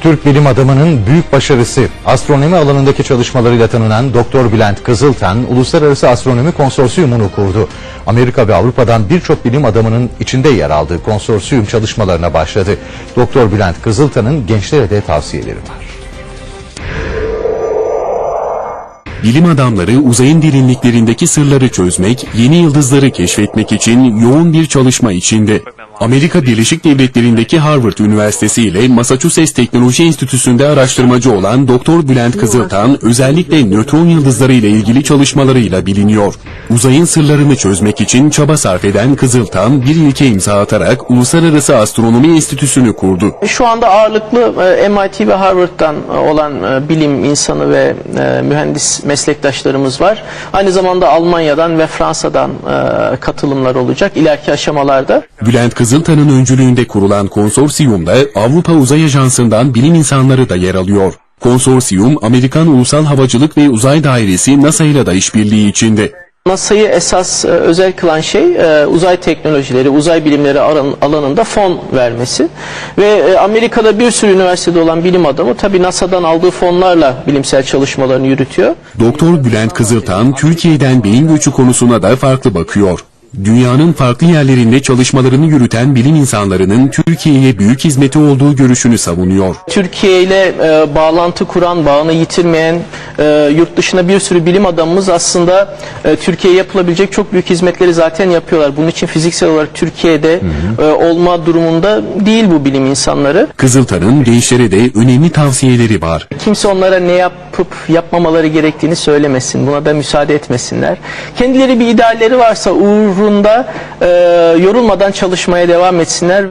Türk bilim adamının büyük başarısı astronomi alanındaki çalışmalarıyla tanınan Doktor Bülent Kızılten Uluslararası Astronomi Konsorsiyumunu kurdu. Amerika ve Avrupa'dan birçok bilim adamının içinde yer aldığı konsorsiyum çalışmalarına başladı. Doktor Bülent Kızıltan'ın gençlere de tavsiyeleri var. Bilim adamları uzayın derinliklerindeki sırları çözmek, yeni yıldızları keşfetmek için yoğun bir çalışma içinde. Amerika Birleşik Devletleri'ndeki Harvard Üniversitesi ile Massachusetts Teknoloji Enstitüsü'nde araştırmacı olan Doktor Bülent Kızıltan özellikle nötron yıldızları ile ilgili çalışmalarıyla biliniyor. Uzayın sırlarını çözmek için çaba sarf eden Kızıltan bir ilke imza atarak Uluslararası Astronomi Enstitüsü'nü kurdu. Şu anda ağırlıklı e, MIT ve Harvard'dan e, olan e, bilim insanı ve mühendis meslektaşlarımız var. Aynı zamanda Almanya'dan ve Fransa'dan katılımlar olacak ileriki aşamalarda. Bülent Kızıltan'ın öncülüğünde kurulan konsorsiyumda Avrupa Uzay Ajansı'ndan bilim insanları da yer alıyor. Konsorsiyum, Amerikan Ulusal Havacılık ve Uzay Dairesi NASA ile de işbirliği içinde. NASA'yı esas e, özel kılan şey e, uzay teknolojileri, uzay bilimleri alanında fon vermesi. Ve e, Amerika'da bir sürü üniversitede olan bilim adamı tabii NASA'dan aldığı fonlarla bilimsel çalışmalarını yürütüyor. Doktor Bülent Kızıltan, Türkiye'den beyin göçü konusuna da farklı bakıyor. Dünyanın farklı yerlerinde çalışmalarını yürüten bilim insanlarının Türkiye'ye büyük hizmeti olduğu görüşünü savunuyor. Türkiye ile e, bağlantı kuran, bağını yitirmeyen e, yurt dışına bir sürü bilim adamımız aslında e, Türkiye'ye yapılabilecek çok büyük hizmetleri zaten yapıyorlar. Bunun için fiziksel olarak Türkiye'de e, olma durumunda değil bu bilim insanları. Kızıltan'ın gençlere de önemli tavsiyeleri var. Kimse onlara ne yapıp yapmamaları gerektiğini söylemesin. Buna da müsaade etmesinler. Kendileri bir idealleri varsa uğrunda e, yorulmadan çalışmaya devam etsinler.